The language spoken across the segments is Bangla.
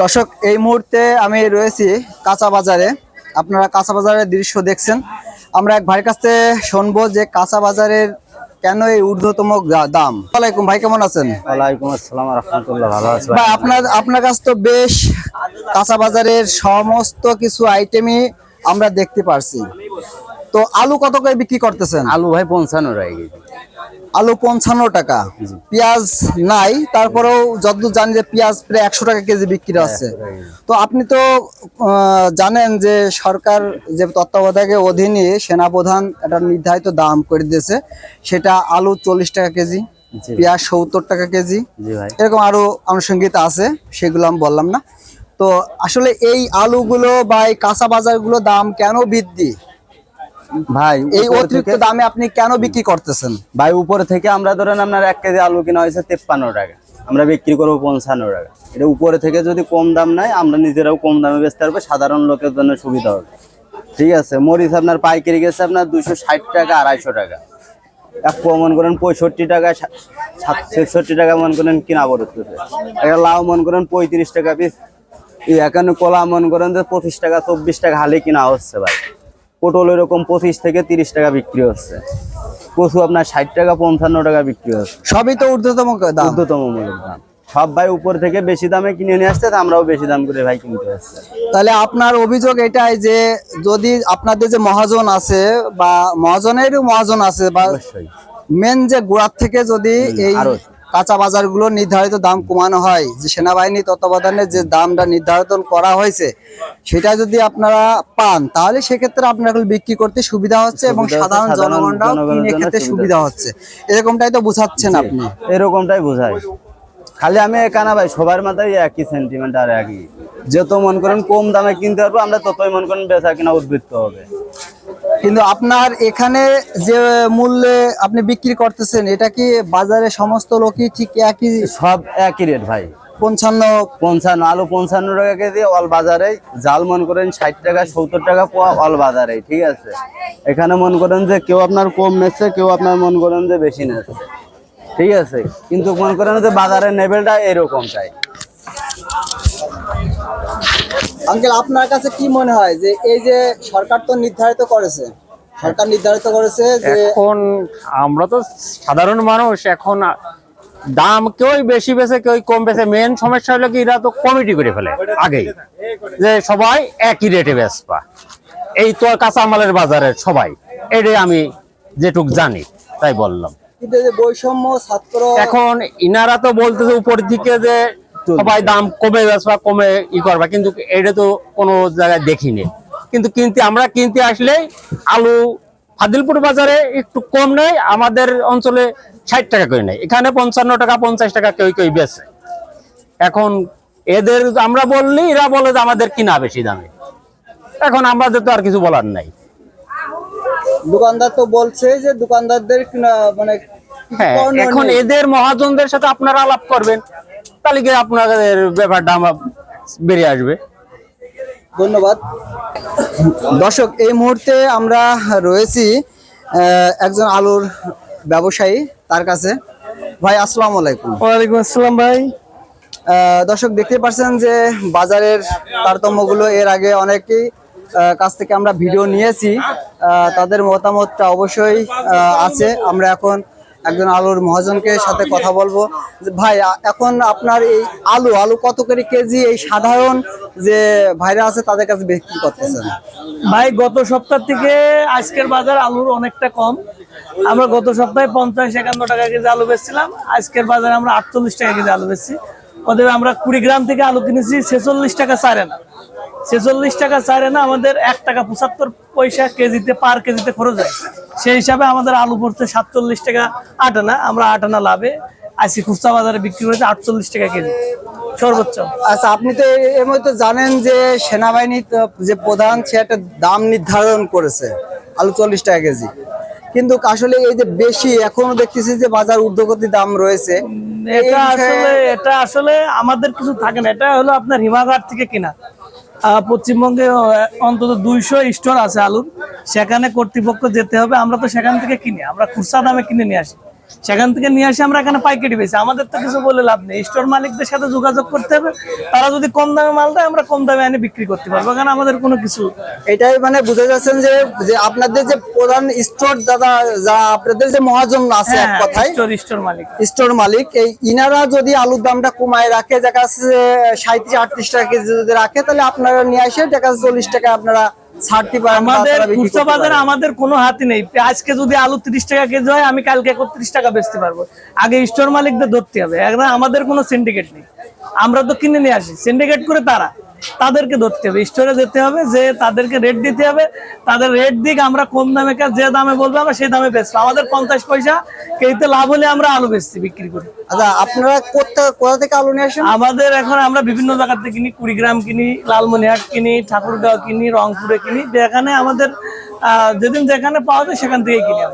দর্শক এই মুহূর্তে আমি রয়েছি কাঁচা বাজারে। আপনারা কাঁচা বাজারের দৃশ্য দেখছেন। আমরা এক ভাইয়ের কাছ শুনব যে কাঁচা বাজারের কেন এই ঊর্ধ্বতম দাম। ওয়ালাইকুম ভাই কেমন আছেন? ওয়ালাইকুম আসসালাম রহমতুল্লাহ ভালো আছি ভাই। আপনার আপনার কাছ তো বেশ কাঁচা বাজারের সমস্ত কিছু আইটেমই আমরা দেখতে পারছি। তো আলু কত করে বিক্রি করতেছেন? আলু ভাই পঞ্চান্ন টাকা কেজি। আলু পঞ্চান্ন টাকা। পেঁয়াজ নাই তারপরেও যতদূর জানি যে পেঁয়াজ প্রায় একশো টাকা কেজি বিক্রি হচ্ছে। তো আপনি তো জানেন যে সরকার যে তত্ত্বাবধায়কের অধীনে সেনাপ্রধান একটা নির্ধারিত দাম করে দিয়েছে। সেটা আলু চল্লিশ টাকা কেজি পেঁয়াজ সত্তর টাকা কেজি। এরকম আরও আনুষঙ্গিক আছে সেগুলো আমি বললাম না। তো আসলে এই আলুগুলো বা এই কাঁচা বাজারগুলো দাম কেন বৃদ্ধি? ভাই এই অতিরিক্ত দামে আপনি কেন বিক্রি করতেছেন? ভাই উপরে থেকে আমরা ধরেন আপনার এক কেজি আলু কিনা হয়েছে তেপ্পান্ন টাকা। আমরা বিক্রি করব পঞ্চান্ন টাকা। এটা উপরে থেকে যদি কম দাম নেয় আমরা নিজেরাও কম দামে বেচতে পারব সাধারণ লোকের জন্য সুবিধা হবে। ঠিক আছে মরিচ আপনার পাইকারি গেছে আপনার দুশো ষাট টাকা আড়াইশো টাকা। এক মন করেন পঁয়ষট্টি টাকা ছেষট্টি টাকা মন করেন কিনা পড়তেছে একটা লাউ মন করেন পঁয়ত্রিশ টাকা পিস। এখানে কলা মন করেন যে পঁচিশ টাকা চব্বিশ টাকা হালে কিনা হচ্ছে ভাই। পটল এরকম পঁচিশ থেকে তিরিশ টাকা বিক্রি হচ্ছে। কচু আপনার ষাট টাকা পঞ্চান্ন টাকা বিক্রি হচ্ছে। সবই তো ঊর্ধ্বতম দাম। ঊর্ধ্বতম মূল্যের দাম। সব ভাই উপর থেকে বেশি দামে কিনে নিয়ে আসছে আমরাও বেশি দাম করে ভাই কিনতে আসছে তাহলে আপনার অভিযোগ এটাই যে যদি আপনাদের যে মহাজন আছে বা মহাজনেরও মহাজন আছে বা মেন যে গোড়ার থেকে যদি এই। কাঁচা বাজারগুলো নির্ধারিত দাম কমানো হয়। যে সেনাবাহিনী তত্ত্বাবধানে যে দামটা নির্ধারণ করা হয়েছে সেটা যদি আপনারা পান তাহলে সেক্ষেত্রে আপনার বিক্রি করতে সুবিধা হচ্ছে এবং সাধারণ জনগণরাও জনগণের কিনে খেতে সুবিধা সুবিধা হচ্ছে। এরকমটাই তো বুঝাচ্ছেন আপনি। এরকমটাই বোঝায় খালি আমি একানা ভাই সবার মাথায় একই সেন্টিমেন্ট আর একই। যত মন করেন কম দামে কিনতে পারব আমরা ততই মন করেন বেচা কিনা উদ্বৃত্ত হবে। কিন্তু আপনার এখানে যে মূল্যে আপনি বিক্রি করতেছেন এটা কি বাজারে সমস্ত লোকই ঠিক একই? সব একই রেট ভাই। পঞ্চান্ন পঞ্চান্ন আলু পঞ্চান্ন টাকা কেজি অল বাজারে জাল মন করেন ষাট টাকা সত্তর টাকা পোয়া অল বাজারে ঠিক আছে? এখানে মন করেন যে কেউ আপনার কম নেচ্ছে কেউ আপনার মন করেন যে বেশি নেচ্ছে ঠিক আছে? কিন্তু মন করেন যে বাজারের লেভেলটা এরকমটাই আঙ্কেল আপনার কাছে কি মনে হয় যে এই যে সরকার তো নির্ধারিত করেছে? সরকার নির্ধারিত করেছে যে এখন আমরা তো সাধারণ মানুষ এখন দাম কেউ বেশি বেছে কেউ কম বেছে। মেন সমস্যা হলো কি এরা তো কমিটি করে ফেলে আগেই। যে সবাই একই রেটে বেচবা। এই তো কাঁচামালের বাজারের সবাই। এটাই আমি যেটুক জানি তাই বললাম। কিন্তু যে বৈষম্য ছাত্র এখন ইনারা তো বলতেছে উপর দিকে যে সবাই দাম কমে বেচবা কমে ই করবা কিন্তু এটা তো কোনো জায়গায় দেখিনি। কিন্তু কিনতে আমরা কিনতে আসলে আলু ফাদিলপুর বাজারে একটু কম নেয় আমাদের অঞ্চলে ষাট টাকা করে নেয়। এখানে পঞ্চান্ন টাকা পঞ্চাশ টাকা কেউ কেউ বেচে। এখন এদের আমরা বললি এরা বলে যে আমাদের কিনা বেশি দামে। এখন আমাদের তো আর কিছু বলার নাই। দোকানদার তো বলছে যে দোকানদারদের কিনা- মানে হ্যাঁ এখন এদের মহাজনদের সাথে আপনারা আলাপ করবেন। তাহলে কি আপনাদের ব্যাপারটা আমার বেরিয়ে আসবে। ধন্যবাদ। দর্শক এই মুহূর্তে আমরা রয়েছি একজন আলুর ব্যবসায়ী তার কাছে। ভাই আসসালামু আলাইকুম। ওয়ালাইকুম আসসালাম ভাই। দর্শক দেখতে পাচ্ছেন যে বাজারের তারতম্যগুলো এর আগে অনেকেই কাছ থেকে আমরা ভিডিও নিয়েছি। তাদের মতামতটা অবশ্যই আছে। আমরা এখন একজন আলুর মহাজনকে সাথে কথা বলব। ভাই এখন আপনার এই আলু আলু কত করে কেজি? এই সাধারণ যে ভাইরা আছে, তাদের কাছে বিক্রি করতেছেন। ভাই, গত সপ্তাহ থেকে আজকের বাজার আলুর অনেকটা কম। আমরা গত সপ্তাহে পঞ্চাশ, একান্ন টাকা কেজি আলু বেচছিলাম। আজকের বাজারে আমরা আটচল্লিশ টাকা কেজি আলু বেচছি। অতএব আমরা কুড়িগ্রাম থেকে আলু কিনেছি, ছেচল্লিশ টাকা চারে না। ছেচল্লিশ টাকা চারে না, আমাদের এক টাকা পঁচাত্তর পয়সা কেজিতে, পার কেজিতে খরচ হয় সেই হিসাবে আমাদের আলু পড়ছে সাতচল্লিশ টাকা আট আনা আমরা আট আনা লাভে। আজকে খুচরা বাজারে বিক্রি করেছে আটচল্লিশ টাকা কেজি। সর্বোচ্চ। আচ্ছা আপনি তো এর মধ্যে জানেন যে সেনাবাহিনী যে প্রধান সে একটা দাম নির্ধারণ করেছে আলু চল্লিশ টাকা কেজি। কিন্তু আসলে এই যে বেশি এখনও দেখতেছি যে বাজার ঊর্ধ্বগতি দাম রয়েছে। এটা আসলে এটা আসলে আমাদের কিছু থাকে না। এটা হলো আপনার হিমাগার থেকে কিনা। আহ, পশ্চিমবঙ্গে অন্তত দুইশো স্টোর আছে আলুর। সেখানে কর্তৃপক্ষ যেতে হবে আমরা তো সেখান থেকে কিনি আমরা খুচরা দামে কিনে নিয়ে আসি। সেখান থেকে নিয়ে আসে আমরা এখানে পাইকারি বেশি আমাদের তো কিছু বলে লাভ নেই। স্টোর মালিকদের সাথে যোগাযোগ করতে হবে তারা যদি কম দামে মাল দেয় আমরা কম দামে এনে বিক্রি করতে পারব কারণ আমাদের কোনো কিছু এটাই মানে বুঝে যাচ্ছেন যে যে আপনাদের যে প্রধান স্টোর দাদা যা আপনাদের যে মহাজন আছে এক কথায় স্টোর স্টোর মালিক। স্টোর মালিক এই ইনারা যদি আলুর দামটা কমায় রাখে দেখা যাচ্ছে সাঁত্রিশ আটত্রিশ টাকা কেজি যদি রাখে তাহলে আপনারা নিয়ে আসে দেখা যাচ্ছে চল্লিশ টাকা আপনারা আমাদের খুচরা বাজারে আমাদের কোনো হাতি নেই। আজকে যদি আলু তিরিশ টাকা কেজি হয় আমি কালকে একত্রিশ টাকা বেচতে পারব। আগে স্টোর মালিকদের ধরতে হবে। একদম আমাদের কোনো সিন্ডিকেট নেই। আমরা তো কিনে নিয়ে আসি। সিন্ডিকেট করে তারা। তাদেরকে ধরতে হবে। স্টোরে যেতে হবে যে তাদেরকে রেট দিতে হবে তাদের রেট দিক আমরা কম দামে যে দামে বলব আমরা সেই দামে বেচবো। আমাদের পঞ্চাশ পয়সা কেজিতে লাভ হলে আমরা আলু বেচছি বিক্রি করি। আচ্ছা আপনারা কোথা কোথা থেকে আলু নিয়ে আসেন? আমাদের এখন আমরা বিভিন্ন জায়গা থেকে কিনি কুড়িগ্রাম কিনি লালমনিহাট কিনি ঠাকুরগাঁও কিনি রংপুরে কিনি। যেখানে আমাদের যেদিন যেখানে পাওয়া যায় সেখান থেকে কিনে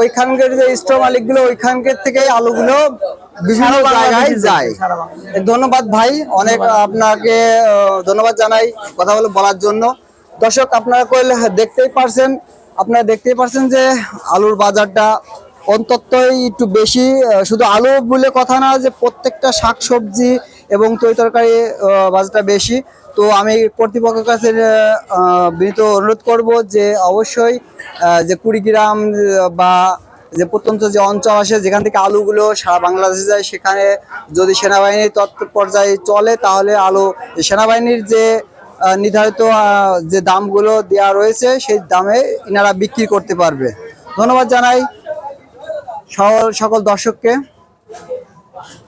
ওইখানকার যে স্টোর মালিকগুলো ওইখানকার থেকে আলুগুলো বিভিন্ন জায়গায় যায়। ধন্যবাদ ভাই অনেক আপনাকে ধন্যবাদ জানাই কথা বলে বলার জন্য। দর্শক আপনারা করলে দেখতেই পারছেন আপনারা দেখতেই পারছেন যে আলুর বাজারটা অন্ততই একটু বেশি শুধু আলু বলে কথা না যে প্রত্যেকটা শাকসবজি এবং তরি তরকারি বাজারটা বেশি। তো আমি কর্তৃপক্ষের কাছে বিনীত অনুরোধ করব যে অবশ্যই যে কুড়িগ্রাম বা যে প্রত্যন্ত যে অঞ্চল আসে যেখান থেকে আলুগুলো সারা বাংলাদেশে যায়, সেখানে যদি সেনাবাহিনীর তত্ত্ব পর্যায়ে চলে, তাহলে আলু, সেনাবাহিনীর যে নির্ধারিত যে দামগুলো দেওয়া রয়েছে, সেই দামে ইনারা বিক্রি করতে পারবে। ধন্যবাদ জানাই সকল দর্শককে।